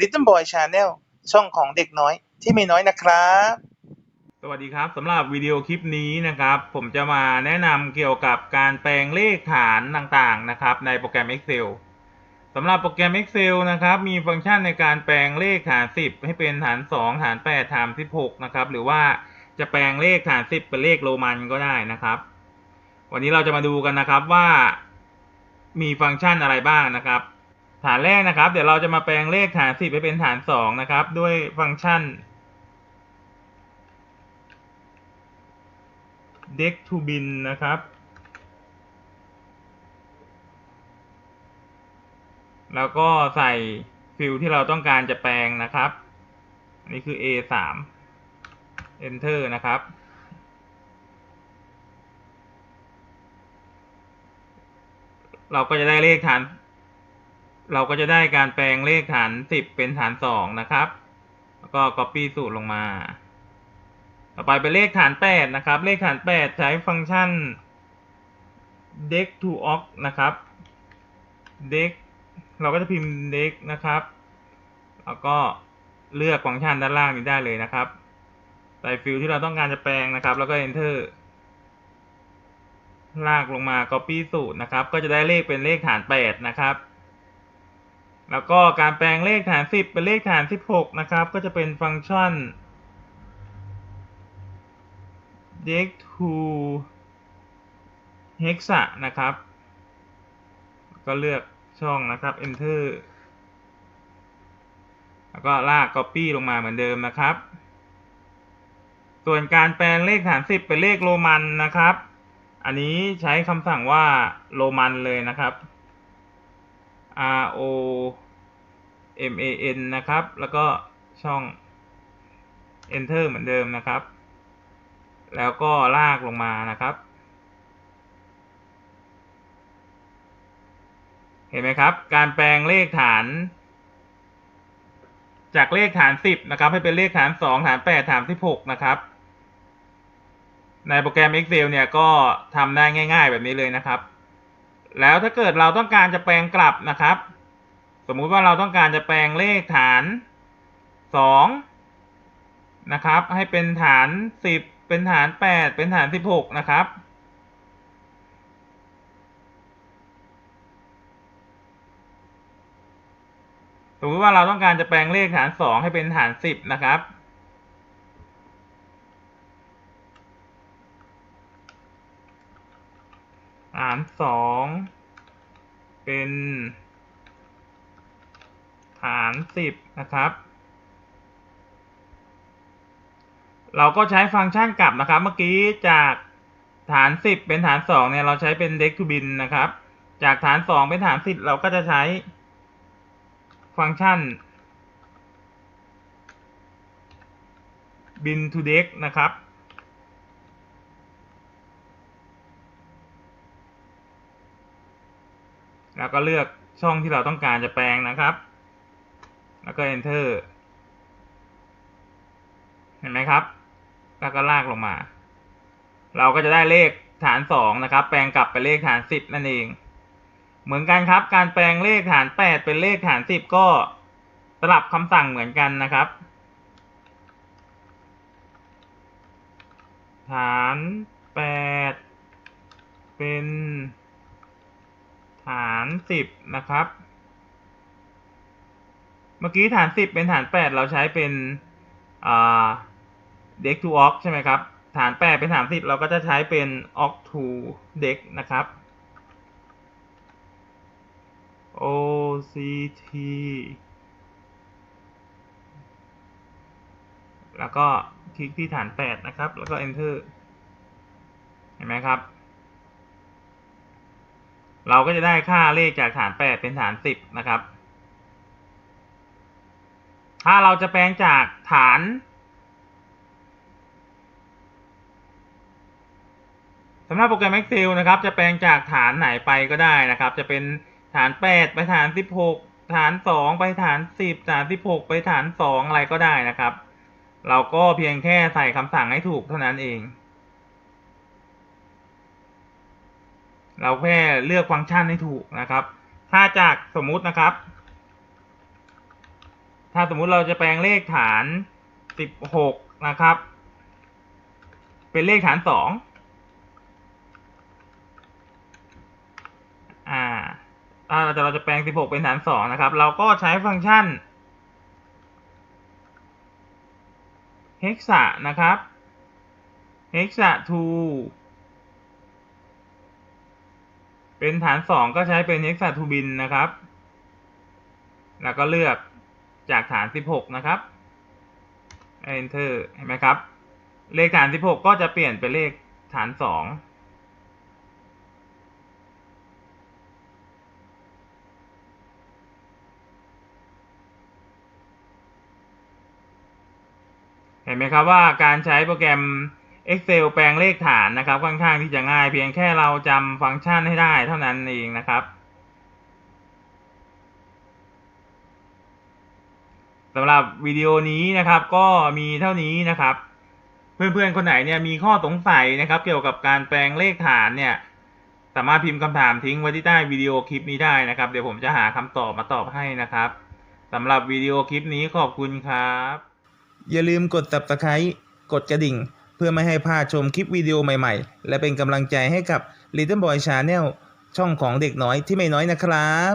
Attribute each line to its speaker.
Speaker 1: Little Boy Channel ช่องของเด็กน้อยที่ไม่น้อยนะครับ
Speaker 2: สวัสดีครับสำหรับวิดีโอคลิปนี้นะครับ ผมจะมาแนะนำเกี่ยวกับการแปลงเลขฐานต่างๆนะครับในโปรแกรม Excel สำหรับโปรแกรม Excel นะครับมีฟังก์ชันในการแปลงเลขฐาน 10 ให้เป็นฐาน 2 ฐาน 8 ฐาน 16 นะครับ หรือว่าจะแปลงเลขฐาน 10 เป็นเลขโรมันก็ได้นะครับ วันนี้เราจะมาดูกันนะครับว่ามีฟังก์ชันอะไรบ้างนะครับ ฐานแรกนะครับ เดี๋ยวเราจะมาแปลงเลขฐาน10ให้เป็นฐาน2นะครับ ด้วยฟังก์ชัน deck to bin นะครับ แล้วก็ใส่ฟิลที่เราต้องการจะแปลงนะครับนนี้คือ A สาม enter นะครับ เราก็จะได้เลขฐาน เราก็จะได้การแปลงเลขฐานสิบเป็นฐานสองนะครับ แล้วก็ copy สูตรลงมา ต่อไปเป็นเลขฐานแปดนะครับ เลขฐานแปดใช้ฟังก์ชัน deck to oc นะครับ deck เราก็จะพิมพ์ deck นะครับ แล้วก็เลือกฟังก์ชันด้านล่างนี้ได้เลยนะครับ ใส่ฟิลที่เราต้องการจะแปลงนะครับ แล้วก็ enter ลากลงมา copy สูตรนะครับ ก็จะได้เลขเป็นเลขฐานแปดนะครับ แล้วก็การแปลงเลขฐานสิบเป็นเลขฐานสิบหกนะครับ ก็จะเป็นฟังก์ชัน dec to hexa นะครับ ก็เลือกช่องนะครับ enter แล้วก็ลาก copy ลงมาเหมือนเดิมนะครับ ส่วนการแปลงเลขฐาน 10 เป็นเลขโรมันนะครับ อันนี้ใช้คำสั่งว่าโรมันเลยนะครับ R O M A N นะครับ แล้วก็ช่อง enter เหมือนเดิมนะครับ แล้วก็ลากลงมานะครับ เห็นไหมครับ การแปลงเลขฐาน จากเลขฐานสิบนะครับ ให้เป็นเลขฐานสองฐานแปดฐานสิบหกนะครับ ในโปรแกรม Excel เนี่ยก็ทำได้ง่าย ๆ แบบนี้เลยนะครับ แล้วถ้าเกิดเราต้องการจะแปลงกลับนะครับ สมมุติว่าเราต้องการจะแปลงเลขฐานสองนะครับ ให้เป็นฐานสิบเป็นฐานแปดเป็นฐานสิบหกนะครับ สมมติว่าเราต้องการจะแปลงเลขฐานสองให้เป็นฐานสิบนะครับ ฐานสองเป็นฐานสิบนะครับ เราก็ใช้ฟังก์ชันกลับนะครับ เมื่อกี้จากฐานสิบเป็นฐานสองเนี่ยเราใช้เป็น deck to bin นะครับ จากฐานสองเป็นฐานสิบเราก็จะใช้ฟังก์ชัน bin to d e c นะครับ แล้วก็เลือกช่องที่เราต้องการจะแปลงนะครับ แล้วก็ enter เห็นไหมครับ แล้วก็ลากลงมา เราก็จะได้เลขฐานสองนะครับ แปลงกลับไปเลขฐานสิบนั่นเอง เหมือนกันครับ การแปลงเลขฐานแปดเป็นเลขฐานสิบก็สลับคำสั่งเหมือนกันนะครับ ฐานแปดเป็น ฐานสิบนะครับ เมื่อกี้ฐานสิบเป็นฐานแปดเราใช้เป็นอ่า deck to oc ใช่ไหมครับ ฐานแปดเป็นฐานสิบเราก็จะใช้เป็น oc to deck นะครับ OCT แล้วก็คลิกที่ฐานแปดนะครับ แล้วก็ enter เห็นไหมครับ เราก็จะได้ค่าเลขจากฐานแปดเป็นฐานสิบนะครับ ถ้าเราจะแปลงจากฐาน สำหรับโปรแกรม Excel นะครับ จะแปลงจากฐานไหนไปก็ได้นะครับ จะเป็นฐานแปดไปฐานสิบหกฐานสองไปฐานสิบฐานสิบหกไปฐานสองอะไรก็ได้นะครับ เราก็เพียงแค่ใส่คำสั่งให้ถูกเท่านั้นเอง เราแค่เลือกฟังก์ชันให้ถูกนะครับ ถ้าจากสมมุตินะครับ ถ้าสมมุติเราจะแปลงเลขฐานสิบหกนะครับ เป็นเลขฐานสองอ่าถ้าเราจะเราจะแปลงสิบหกเป็นฐานสองนะครับ เราก็ใช้ฟังก์ชัน hexa นะครับ hexa to เป็นฐานสองก็ใช้เป็น hexa to bin นะครับ แล้วก็เลือกจากฐาน16นะครับ enter เห็นไหมครับ เลขฐาน16ก็จะเปลี่ยนเป็นเลขฐาน2เห็นไหมครับว่าการใช้โปรแกรม Excel แปลงเลขฐานนะครับค่อนข้างที่จะง่ายเพียงแค่เราจำฟังก์ชันให้ได้เท่านั้นเองนะครับสำหรับวิดีโอนี้นะครับก็มีเท่านี้นะครับ เพื่อนๆคนไหนเนี่ยมีข้อสงสัยนะครับ เกี่ยวกับการแปลงเลขฐานเนี่ยสามารถพิมพ์คำถามทิ้งไว้ที่ใต้วิดีโอคลิปนี้ได้นะครับ เดี๋ยวผมจะหาคำตอบมาตอบให้นะครับสำหรับวิดีโอคลิปนี้ขอบคุณครับ
Speaker 3: อย่าลืมกด subscribe กดกระดิ่ง เพื่อไม่ให้พลาดชมคลิปวิดีโอใหม่ๆ และเป็นกำลังใจให้กับ Little Boy Channel ช่องของเด็กน้อยที่ไม่น้อยนะครับ